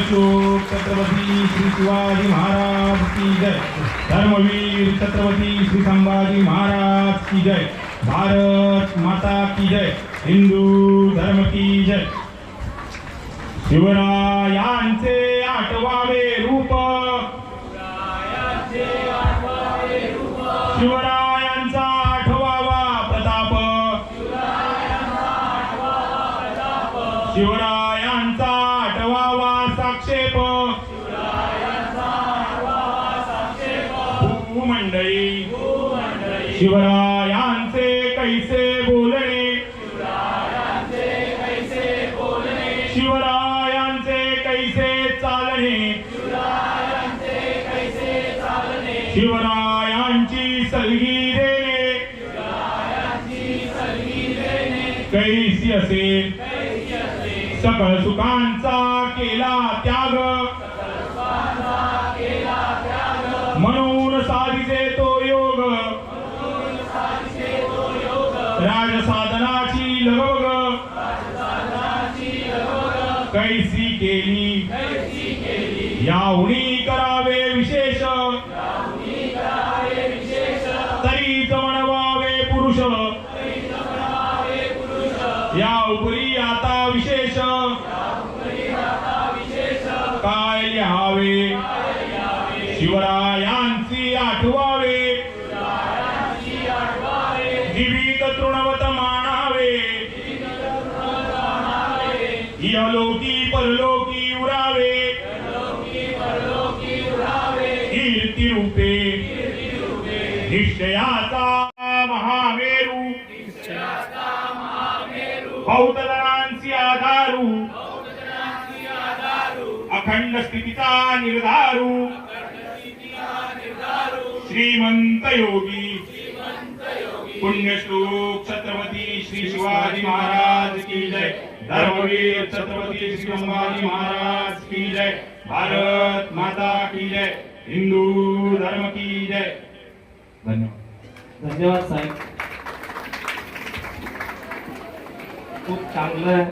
पुण्यश्लोक छत्रपती श्री शिवाजी महाराज की जय. धर्मवीर छत्रपती श्री संभाजी महाराज की जय. भारत माता की जय. हिंदू धर्म की जय. शिवरायांचे आठवावे रूप. शिवरायांचा आठवावा प्रताप. शिवरायांचा आठवावा साक्षेप. मंडळी शिवरायांचे कैसे बोलणे? शिवरायांचे कैसे चालणे? शिवरायांची सलगी देणे. कैसी असेल? सकळ सुखांचा केला त्याग. म्हणून साधिसे तो योग. राजसाधनाची लगबग. कैसी केली. याहुनी करावे विशेष. तरीच म्हणवावे पुरुष. या उपरी विशेष काय लिहावे शिवरायांची आठवावे। जीवित तृणवत मानावे। इहलोकी परलोकी उरावे। कीर्ती रूपे। निश्चयाचा महामेरू। बौद्धजनांची आधारू. अखंड स्थितीचा निर्धारू. श्रीमंत योगी. पुण्यश्लोक छत्रपती श्री शिवाजी महाराज की जय. धर्मवीर छत्रपती श्री संभाजी महाराज की जय. भारत माता की जय. हिंदू धर्म की जय. धन्यवाद. धन्यवाद साहेब. खूप चांगलं